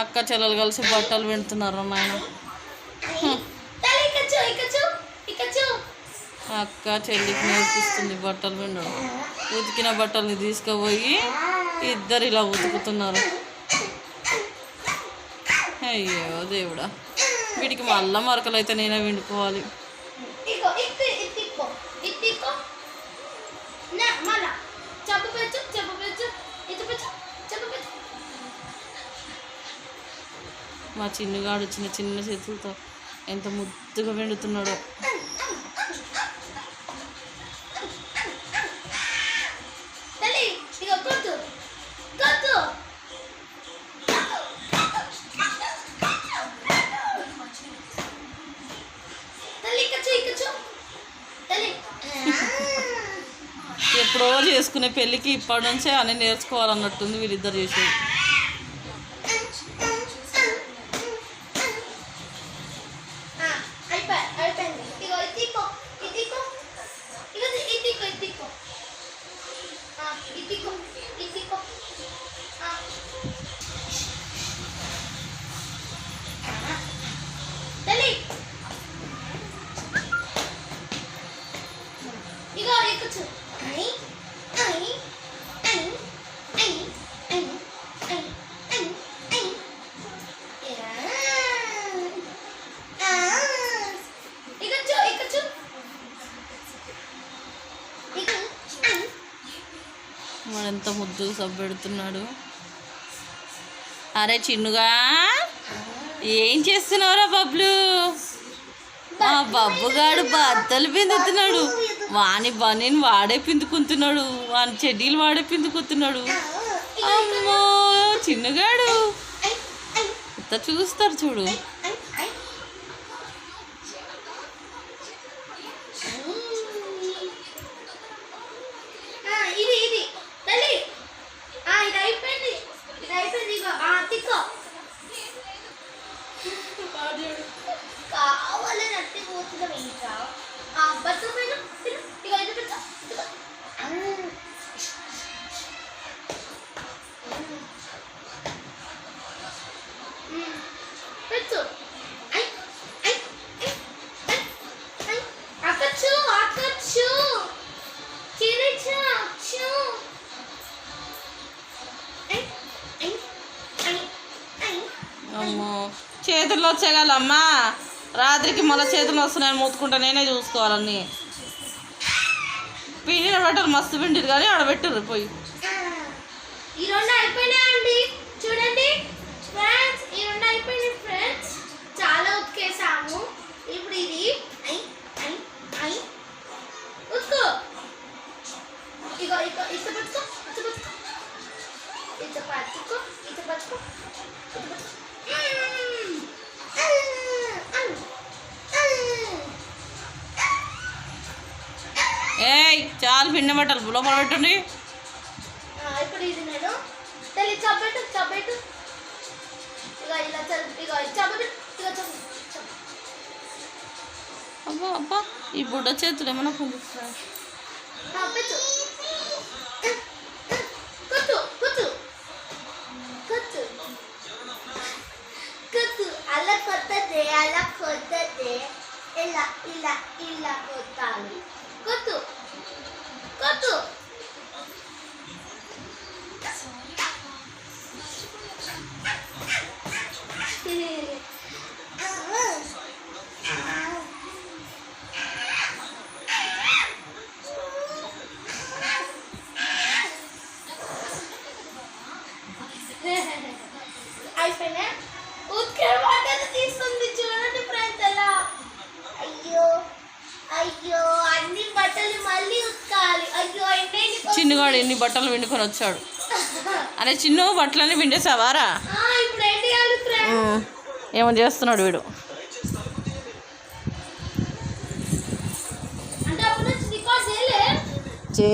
అక్క చెల్లెలు కలిసి బట్టలు పెడుతున్నారు నాయన? అక్క చెల్లికి నేర్పిస్తుంది బట్టలు పిండడం ఉతికిన బట్టల్ని తీసుకుపోయి ఇద్దరు ఇలా ఉతుకుతున్నారు. అయ్యో దేవుడా. వీటికి మళ్ళా మరకలు అయితే నేనే విండుకోవాలి. చెప్పు మా చిన్నగాడు చిన్న చిన్న చేతులతో ఎంత ముద్దుగా వెండుతున్నాడో. ఎప్పుడో చేసుకునే పెళ్ళికి ఇప్పటి నుంచే అన్నీ నేర్చుకోవాలన్నట్టుంది వీళ్ళిద్దరు చేసేది. Iti వాడు ఎంత సబ్బెడుతున్నాడు. అరే చిన్నుగా ఏం చేస్తున్నావురా బబ్లు? మా బబ్బుగాడు బద్దలు పిందుతున్నాడు. వాని బనీని వాడే పిందుకుంటున్నాడు. వాని చెడ్డీలు వాడే పిందుకుంటున్నాడు. అమ్మో చిన్నగాడు. ఇంత చూస్తారు చూడు. చేతుల్లో వచ్చేయాలమ్మా రాత్రికి మళ్ళీ చేతులు వస్తున్నాయని మూతుకుంటా నేనే చూసుకోవాలని పిండిన బట్టలు మస్తు పిండిరు కానీ ఆడ పెట్టిర్రు పోయి. ఈ రెండు అయిపోయినాయండి చూడండి. ఫ్రెండ్స్ ఈ రెండు అయిపోయినాయి ఫ్రెండ్స్. చాలా ఉతికేసాము. ఇప్పుడు ఇది. ఐ ఇగో ఇగో ఇత పట్టుకో ఇత పట్టుకో. ఇత పట్టుకో ఇత పట్టుకో ఇత పట్టుకో. పిండి బట్టలు లోపల పెట్టండి. ఆ, ఇప్పుడు ఇది నేను. తల్లి చబ్బెట్టు చబ్బెట్టు ఇక ఇలా ఇక చబ్బెట్టు. అబ్బా అబ్బా ఈ బుడ్డ చేతులు ఏమైనా కుత్తు అలా కొత్తదే అలా కొత్తదే ఇలా ఇలా ఇలా కొట్టాలి. కుత్తు కుత్తు అయిపోయినా ఉత్కర వాటర్ తీసుకుంది చూడండి ఫ్రెండ్స్ ఎలా అయ్యో అయ్యో అన్ని బట్టలు మళ్ళీ ఉతకాలి అయ్యో ఎన్ని చిన్నగాడు ఎన్ని బట్టలు పిండుకొని వచ్చాడు? అరే చిన్ను బట్టలన్నీ పిండేసావారా? ఏమో చేస్తున్నాడు వీడు? అంటే